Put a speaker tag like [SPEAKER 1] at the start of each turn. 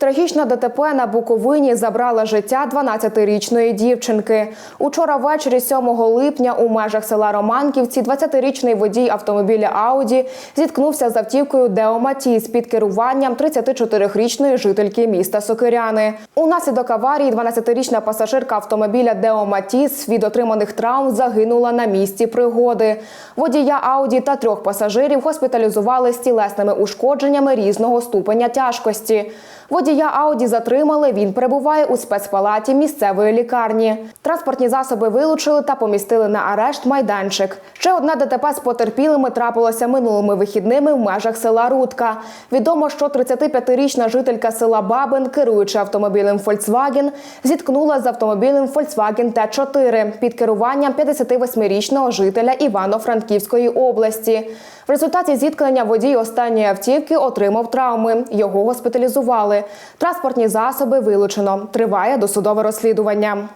[SPEAKER 1] Трагічна ДТП на Буковині забрала життя 12-річної дівчинки. Учора ввечері 7 липня у межах села Романківці 20-річний водій автомобіля Ауді зіткнувся з автівкою Део Матіс під керуванням 34-річної жительки міста Сокиряни. Унаслідок аварії 12-річна пасажирка автомобіля Део Матіс від отриманих травм загинула на місці пригоди. Водія Ауді та трьох пасажирів госпіталізували з тілесними ушкодженнями різного ступеня тяжкості. Водія Ауді затримали. Він перебуває у спецпалаті місцевої лікарні. Транспортні засоби вилучили та помістили на арешт майданчик. Ще одне ДТП з потерпілими трапилося минулими вихідними в межах села Рудка. Відомо, що 35-річна жителька села Бабин, керуючи автомобілем Volkswagen, зіткнула з автомобілем Volkswagen Т4 під керуванням 58-річного жителя Івано-Франківської області. В результаті зіткнення водій останньої автівки отримав травми. Його госпіталізували. Транспортні засоби вилучено. Триває досудове розслідування.